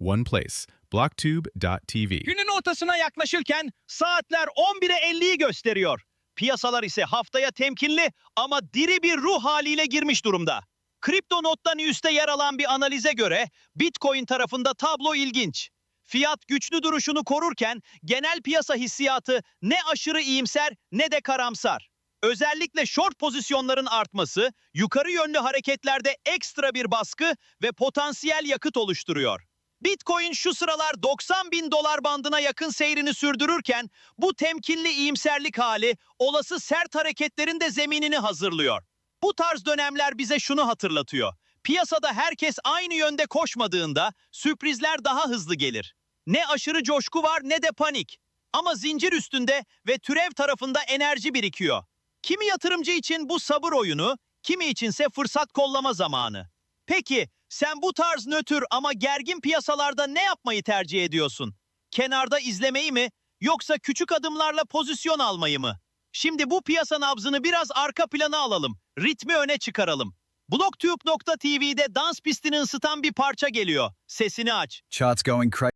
one place. Blocktube.tv. Günün ortasına yaklaşırken saatler 11'e 50'yi gösteriyor. Piyasalar ise haftaya temkinli ama diri bir ruh haliyle girmiş durumda. Kripto Not'ta News'te yer alan bir analize göre Bitcoin tarafında tablo ilginç. Fiyat güçlü duruşunu korurken genel piyasa hissiyatı ne aşırı iyimser ne de karamsar. Özellikle short pozisyonların artması, yukarı yönlü hareketlerde ekstra bir baskı ve potansiyel yakıt oluşturuyor. Bitcoin şu sıralar 90 bin dolar bandına yakın seyrini sürdürürken bu temkinli iyimserlik hali olası sert hareketlerin de zeminini hazırlıyor. Bu tarz dönemler bize şunu hatırlatıyor. Piyasada herkes aynı yönde koşmadığında sürprizler daha hızlı gelir. Ne aşırı coşku var ne de panik. Ama zincir üstünde ve türev tarafında enerji birikiyor. Kimi yatırımcı için bu sabır oyunu, kimi içinse fırsat kollama zamanı. Peki sen bu tarz nötr ama gergin piyasalarda ne yapmayı tercih ediyorsun? Kenarda izlemeyi mi yoksa küçük adımlarla pozisyon almayı mı? Şimdi bu piyasa nabzını biraz arka plana alalım. Ritmi öne çıkaralım. Blocktube.tv'de dans pistini ısıtan bir parça geliyor. Sesini aç. Charts going crazy.